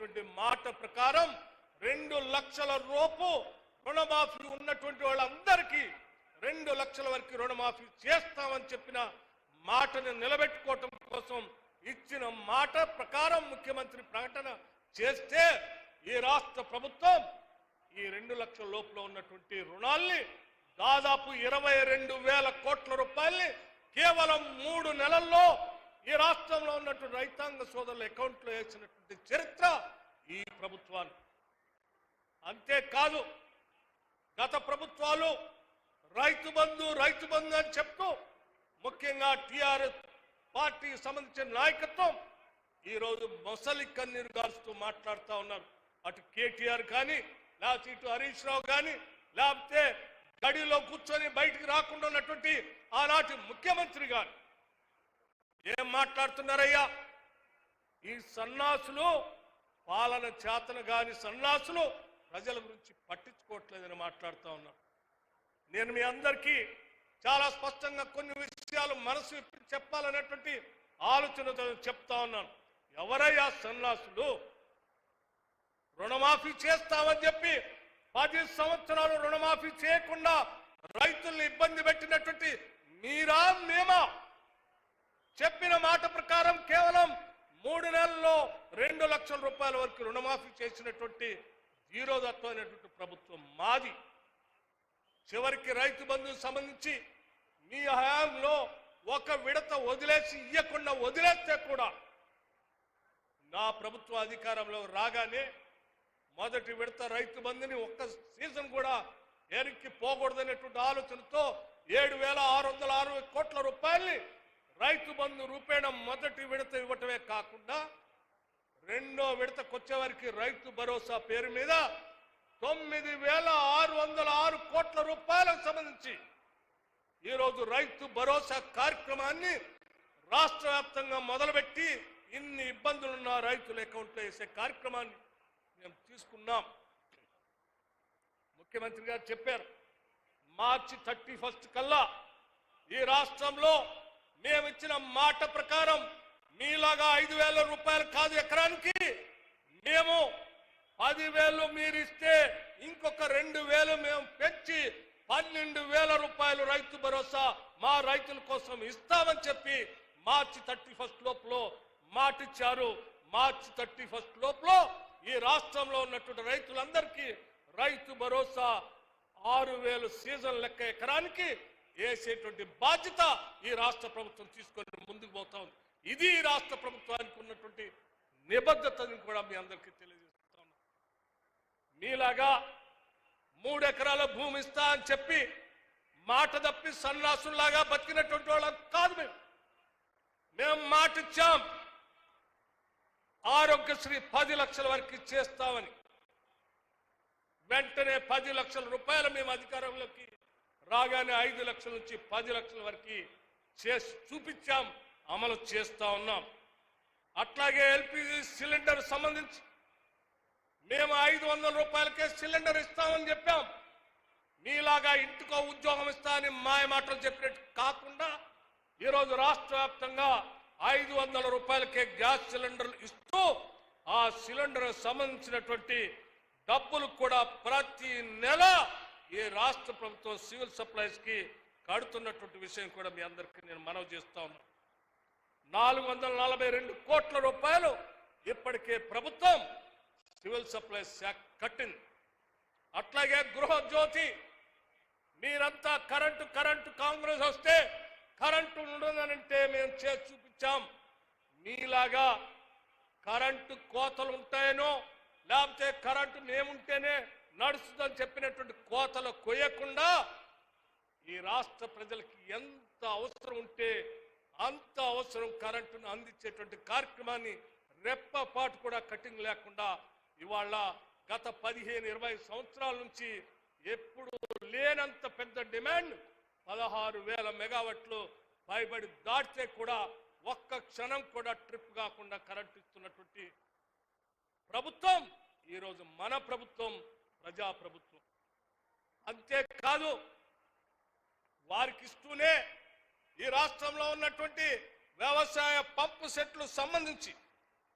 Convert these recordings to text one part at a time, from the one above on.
ఇచ్చినటువంటి మాట ప్రకారం రెండు లక్షల రూపు రుణమాఫీ ఉన్నటువంటి వాళ్ళందరికీ రెండు లక్షల వరకు రుణమాఫీ చేస్తామని చెప్పిన మాటను నిలబెట్టుకోవటం కోసం ఇచ్చిన మాట ప్రకారం ముఖ్యమంత్రి ప్రకటన చేస్తే ఈ రాష్ట్ర ప్రభుత్వం ఈ రెండు లక్షల లోపల ఉన్నటువంటి రుణాల్ని దాదాపు ఇరవై రెండు వేల కోట్ల రూపాయల్ని కేవలం మూడు నెలల్లో ఈ రాష్ట్రంలో ఉన్నటువంటి రైతాంగ సోదరుల అకౌంట్లో వేసినటువంటి చరిత్ర ఈ ప్రభుత్వాన్ని అంతేకాదు గత ప్రభుత్వాలు రైతు బంధు రైతు బంధు అని చెప్తూ ముఖ్యంగా టిఆర్ఎస్ పార్టీకి సంబంధించిన నాయకత్వం ఈరోజు మొసలి కన్నీరు గారుస్తూ మాట్లాడుతూ ఉన్నారు. అటు కేటీఆర్ కానీ లేకపోతే ఇటు హరీష్ రావు కానీ లేకపోతే గడిలో కూర్చొని బయటికి రాకుండా ఉన్నటువంటి ఆనాటి ముఖ్యమంత్రి గారు ఏం మాట్లాడుతున్నారయ్యా? ఈ సన్నాసులు పాలన చేతన కాని సన్నాసులు ప్రజల గురించి పట్టించుకోవట్లేదని మాట్లాడుతూ ఉన్నారు నేను మీ అందరికీ చాలా స్పష్టంగా కొన్ని విషయాలు మనసు చెప్పాలనేటువంటి ఆలోచనతో చెప్తా ఉన్నాను. ఎవరయ్యా సన్నాసులు? రుణమాఫీ చేస్తామని చెప్పి పది సంవత్సరాలు రుణమాఫీ చేయకుండా రైతుల్ని ఇబ్బంది పెట్టినటువంటి మీరా మేమా? చెప్పిన మాట ప్రకారం కేవలం మూడు నెలల్లో రెండు లక్షల రూపాయల వరకు రుణమాఫీ చేసినటువంటి జీరోదత్వమైనటువంటి ప్రభుత్వం మాది. చివరికి రైతు బంధుకు సంబంధించి మీ హయాంలో ఒక విడత వదిలేసి ఇయ్యకుండా వదిలేస్తే కూడా నా ప్రభుత్వ అధికారంలో రాగానే మొదటి విడత రైతు బంధుని ఒక్క సీజన్ కూడా ఎరికి పోకూడదనేటువంటి ఆలోచనతో ఏడు వేల ఆరు వందల అరవై కోట్ల రూపాయల్ని రైతు బంధు రూపేణ మొదటి విడత ఇవ్వటమే కాకుండా రెండో విడతకొచ్చే వారికి రైతు భరోసా పేరు మీద తొమ్మిది వేల ఆరు వందల ఆరు కోట్ల రూపాయలకు సంబంధించి ఈరోజు రైతు భరోసా కార్యక్రమాన్ని రాష్ట్ర వ్యాప్తంగా మొదలుపెట్టి ఇన్ని ఇబ్బందులున్న రైతుల అకౌంట్లో వేసే కార్యక్రమాన్ని మేము తీసుకున్నాం. ముఖ్యమంత్రి గారు చెప్పారు మార్చి థర్టీ ఫస్ట్ కల్లా ఈ రాష్ట్రంలో మేము ఇచ్చిన మాట ప్రకారం మీలాగా ఐదు వేల రూపాయలు కాదు ఎకరానికి. మేము పదివేలు మీరిస్తే ఇంకొక రెండు వేలు మేము పెంచి పన్నెండు వేల రూపాయలు రైతు భరోసా మా రైతుల కోసం ఇస్తామని చెప్పి మార్చి థర్టీ ఫస్ట్ లోపల మాటిచ్చారు. మార్చి థర్టీ ఫస్ట్ లోపల ఈ రాష్ట్రంలో ఉన్నటువంటి రైతులందరికీ రైతు భరోసా ఆరు వేలు సీజన్ లెక్క ఎకరానికి వేసేటువంటి బాధ్యత ఈ రాష్ట్ర ప్రభుత్వం తీసుకొని ముందుకు పోతా ఉంది. ఇది రాష్ట్ర ప్రభుత్వానికి ఉన్నటువంటి నిబద్ధతని కూడా మీ అందరికీ తెలియజేస్తా మీలాగా మూడు ఎకరాల భూమి ఇస్తా అని చెప్పి మాట తప్పి సన్నాసుల్లాగా బతికినటువంటి వాళ్ళం కాదు మేము. మేము మాట ఇచ్చాం ఆరోగ్యశ్రీ పది లక్షల వరకు ఇచ్చేస్తామని. వెంటనే పది లక్షల రూపాయలు మేము అధికారంలోకి రాగానే ఐదు లక్షల నుంచి పది లక్షల వరకు చేసి చూపించాం అమలు చేస్తూ ఉన్నాం. అట్లాగే ఎల్పిజి సిలిండర్ సంబంధించి మేము ఐదు వందల రూపాయలకే సిలిండర్ ఇస్తామని చెప్పాం. మీలాగా ఇంటికో ఉద్యోగం ఇస్తా అని మాయ మాటలు చెప్పినట్టు కాకుండా ఈరోజు రాష్ట్ర వ్యాప్తంగా ఐదు వందల రూపాయలకే గ్యాస్ సిలిండర్లు ఇస్తూ ఆ సిలిండర్ సంబంధించినటువంటి డబ్బులు కూడా ప్రతి నెల ఈ రాష్ట్ర ప్రభుత్వం సివిల్ సప్లైస్కి కడుతున్నటువంటి విషయం కూడా మీ అందరికీ నేను మనవి చేస్తా ఉన్నాను నాలుగు వందల నలభై రెండు కోట్ల రూపాయలు ఇప్పటికే ప్రభుత్వం సివిల్ సప్లైస్ శాఖ కట్టింది. అట్లాగే గృహజ్యోతి మీరంతా కరెంటు కరెంటు కాంగ్రెస్ వస్తే కరెంటు ఉండదనంటే మేము చేసి చూపించాం. మీలాగా కరెంటు కోతలు ఉంటాయనో లేకపోతే కరెంటు మేముంటేనే నడుస్తుందని చెప్పినటువంటి కోతలు కొయ్యకుండా ఈ రాష్ట్ర ప్రజలకి ఎంత అవసరం ఉంటే అంత అవసరం కరెంటును అందించేటువంటి కార్యక్రమాన్ని రెప్పపాటు కూడా కటింగ్ లేకుండా ఇవాళ గత పదిహేను ఇరవై సంవత్సరాల నుంచి ఎప్పుడు లేనంత పెద్ద డిమాండ్ పదహారు వేల మెగావట్లు పైబడి దాటితే కూడా ఒక్క క్షణం కూడా ట్రిప్ కాకుండా కరెంట్ ఇస్తున్నటువంటి ప్రభుత్వం ఈరోజు మన ప్రభుత్వం ప్రజా ప్రభుత్వం అంతేకాదు వారికి ఇస్తూనే ఈ రాష్ట్రంలో ఉన్నటువంటి వ్యవసాయ పంపు సెట్లు సంబంధించి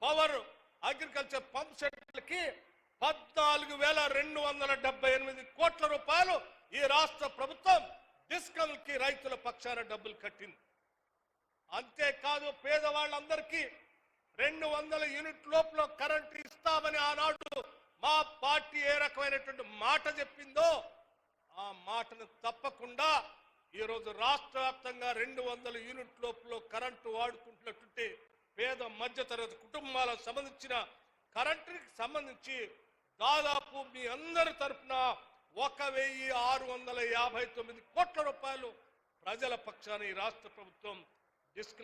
పవర్ అగ్రికల్చర్ పంప్ సెట్లకి పద్నాలుగు వేల రెండు వందల డెబ్బై ఎనిమిది కోట్ల రూపాయలు ఈ రాష్ట్ర ప్రభుత్వం డిస్కమ్కి రైతుల పక్షాన డబ్బులు కట్టింది. అంతేకాదు పేదవాళ్ళందరికీ రెండు వందల యూనిట్ లోపల కరెంటు ఇస్తామని ఆనాడు మా పార్టీ ఏ రకమైనటువంటి మాట చెప్పిందో ఆ మాటను తప్పకుండా ఈరోజు రాష్ట్ర వ్యాప్తంగా రెండు వందల యూనిట్ లోపల కరెంటు వాడుకుంటున్నటువంటి పేద మధ్యతరగతి కుటుంబాలకు సంబంధించిన కరెంటుకి సంబంధించి దాదాపు మీ అందరి తరపున ఒక వెయ్యి ఆరు వందల యాభై తొమ్మిది కోట్ల రూపాయలు ప్రజల పక్షాన ఈ రాష్ట్ర ప్రభుత్వం డిస్క్రిమి